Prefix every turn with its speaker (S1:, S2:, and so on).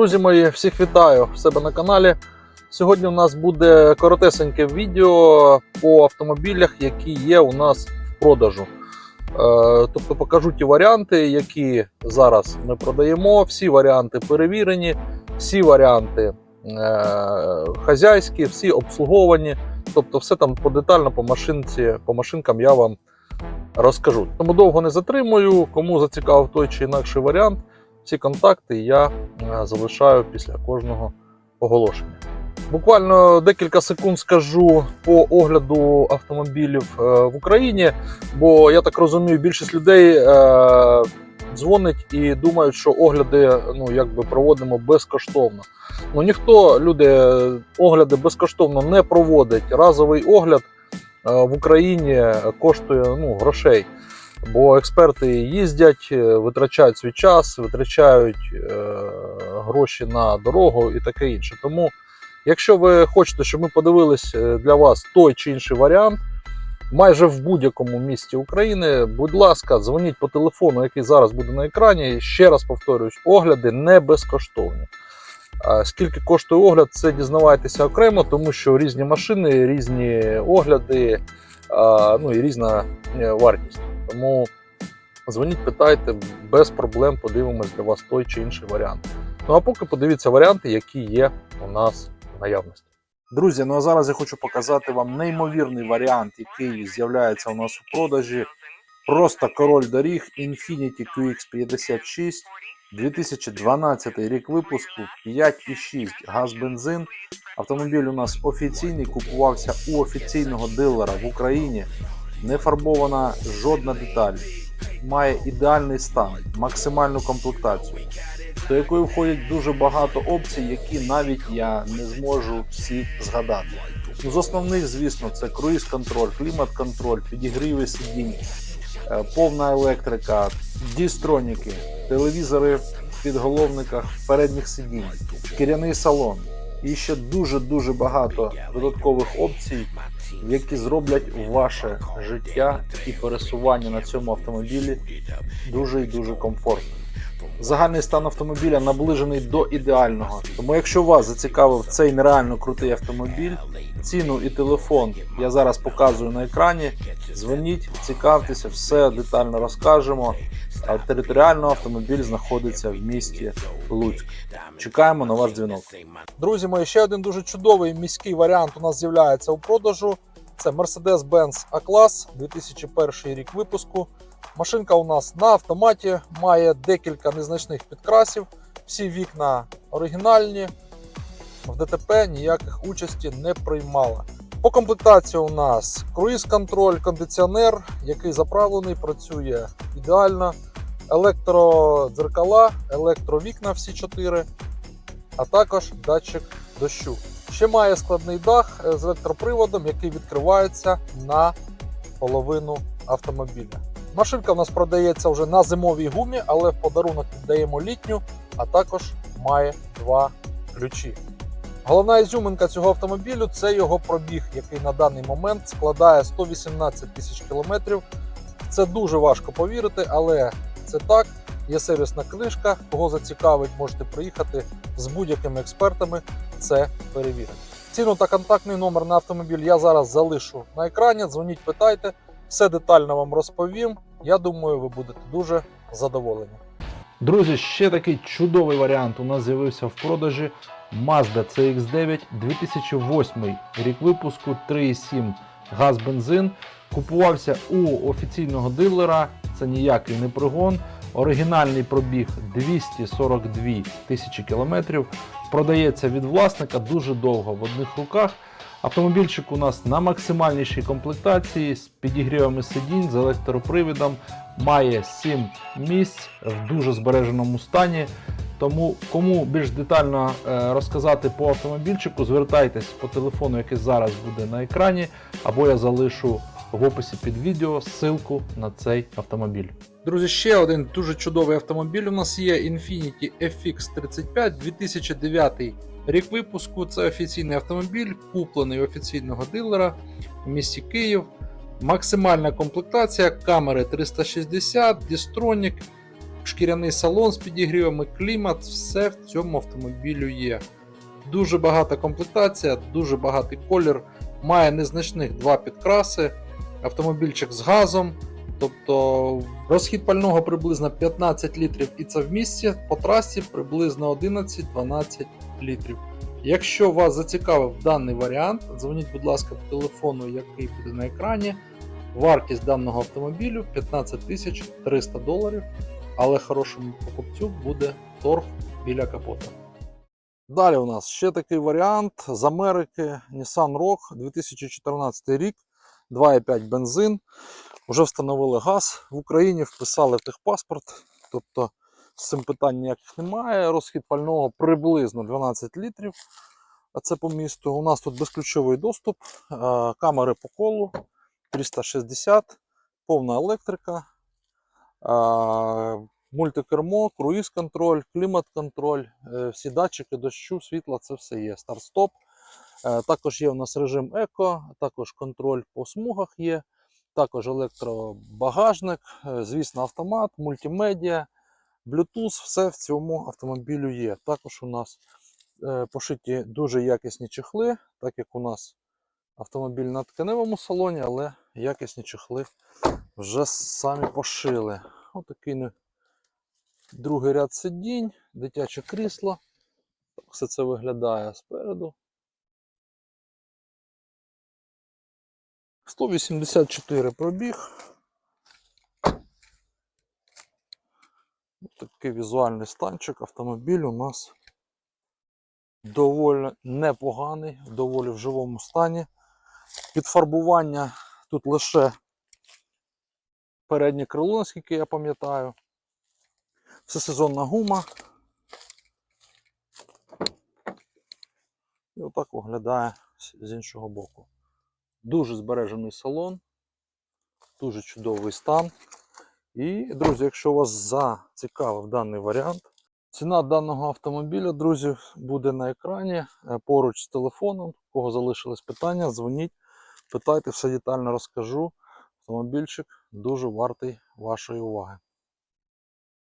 S1: Друзі мої, всіх вітаю в себе на каналі. Сьогодні у нас буде коротесеньке відео по автомобілях, які є у нас в продажу. Е, Тобто покажу ті варіанти, які зараз ми продаємо. Всі варіанти перевірені, всі варіанти е, хазяйські, всі обслуговані. Тобто, все там подетально по машинці, по машинкам я вам розкажу. Тому довго не затримую. Кому зацікавив той чи інакший варіант, всі контакти я е, залишаю після кожного оголошення. Буквально декілька секунд скажу по огляду автомобілів е, в Україні, бо я так розумію, більшість людей е, дзвонить і думають, що огляди ну, якби проводимо безкоштовно. Ну ніхто люди огляди безкоштовно не проводить. Разовий огляд в Україні коштує ну, грошей. Бо експерти їздять, е, витрачають свій час, витрачають е, гроші на дорогу і таке інше. Тому, якщо ви хочете, щоб ми подивились е, для вас той чи інший варіант, майже в будь-якому місті України, будь ласка, дзвоніть по телефону, який зараз буде на екрані. Ще раз повторюсь, огляди не безкоштовні. Скільки коштує огляд, це дізнавайтеся окремо, тому що різні машини, різні огляди, ну і різна е, вартість. Тому дзвоніть, питайте, без проблем подивимось для вас той чи інший варіант. Ну а поки подивіться варіанти, які є у нас в наявності. Друзі, ну а зараз я хочу показати вам неймовірний варіант, який з'являється у нас у продажі. Просто король доріг Infiniti QX56, 2012 рік випуску, 5,6 газ бензин. Автомобіль у нас офіційний, купувався у офіційного дилера в Україні. Не фарбована жодна деталь. Має ідеальний стан, максимальну комплектацію, до якої входять дуже багато опцій, які навіть я не зможу всі згадати. Ну, з основних, звісно, це круїз-контроль, клімат-контроль, підігріви сидінь, е, повна електрика, дістроніки, телевізори в підголовниках передніх сидінь, шкіряний салон. І ще дуже-дуже багато додаткових опцій, які зроблять ваше життя і пересування на цьому автомобілі дуже і дуже комфортним. Загальний стан автомобіля наближений до ідеального. Тому, якщо вас зацікавив цей нереально крутий автомобіль, ціну і телефон я зараз показую на екрані. Дзвоніть, цікавтеся, все детально розкажемо. Територіально автомобіль знаходиться в місті Луцьк. Чекаємо на ваш дзвінок. Друзі мої, ще один дуже чудовий міський варіант у нас з'являється у продажу. Це Mercedes-Benz A-клас, 2001 рік випуску. Машинка у нас на автоматі, має декілька незначних підкрасів. Всі вікна оригінальні. В ДТП ніяких участі не приймала. По комплектації у нас круїз-контроль, кондиціонер, який заправлений, працює ідеально. Електродзеркала, електровікна всі чотири, а також датчик дощу. Ще має складний дах е, з електроприводом, який відкривається на половину автомобіля. Машинка у нас продається вже на зимовій гумі, але в подарунок віддаємо літню, а також має два ключі. Головна ізюминка цього автомобілю це його пробіг, який на даний момент складає 118 тисяч кілометрів. Це дуже важко повірити, але це так. Є сервісна книжка. Кого зацікавить, можете приїхати з будь-якими експертами. Це перевірити. Ціну та контактний номер на автомобіль я зараз залишу на екрані. Дзвоніть, питайте, все детально вам розповім. Я думаю, ви будете дуже задоволені. Друзі, ще такий чудовий варіант у нас з'явився в продажі. Mazda CX9 2008 рік випуску 3,7 газ бензин. Купувався у офіційного дилера. Це ніякий не пригон. Оригінальний пробіг 242 тисячі кілометрів. Продається від власника дуже довго в одних руках. Автомобільчик у нас на максимальнішій комплектації з підігрівами сидінь, з електропривідом, має 7 місць в дуже збереженому стані. Тому кому більш детально е, розказати по автомобільчику, звертайтесь по телефону, який зараз буде на екрані, або я залишу в описі під відео ссылку на цей автомобіль. Друзі, ще один дуже чудовий автомобіль у нас є Infiniti FX35 2009 рік випуску. Це офіційний автомобіль, куплений офіційного дилера в місті Київ. Максимальна комплектація, камери 360, дістронік, шкіряний салон з підігрівами, клімат, все в цьому автомобілю є. Дуже багата комплектація, дуже багатий колір, має незначних два підкраси, автомобільчик з газом. Тобто розхід пального приблизно 15 літрів і це в місті, по трасі приблизно 11-12 літрів. Якщо вас зацікавив даний варіант, дзвоніть, будь ласка, по телефону, який буде на екрані. Вартість даного автомобілю 15 тисяч 300 доларів, але хорошому покупцю буде торг біля капота. Далі у нас ще такий варіант з Америки Nissan Rogue 2014 рік, 2,5 бензин. Вже встановили газ в Україні, вписали в техпаспорт. Тобто з цим питань ніяких немає. Розхід пального приблизно 12 літрів. А це по місту. У нас тут безключовий доступ, е, камери по колу 360, повна електрика, е, мультикермо, круїз-контроль, клімат-контроль, е, всі датчики дощу, світла, це все є. Старт-стоп. Е, Також є у нас режим еко, також контроль по смугах є, також електробагажник, е, звісно, автомат, мультимедіа, Bluetooth, все в цьому автомобілю є. Також у нас е, пошиті дуже якісні чехли, так як у нас автомобіль на тканевому салоні, але якісні чехли вже самі пошили. Отакий не- другий ряд сидінь, дитяче крісло. Все це виглядає спереду. 184 пробіг. Такий візуальний станчик. Автомобіль у нас доволі непоганий, доволі в живому стані. Підфарбування тут лише переднє крило, наскільки я пам'ятаю. Це сезонна гума. І отак виглядає з іншого боку. Дуже збережений салон, дуже чудовий стан. І, друзі, якщо вас зацікавив даний варіант, ціна даного автомобіля, друзі, буде на екрані е, поруч з телефоном. У кого залишились питання, дзвоніть, питайте, все детально розкажу. Автомобільчик дуже вартий вашої уваги.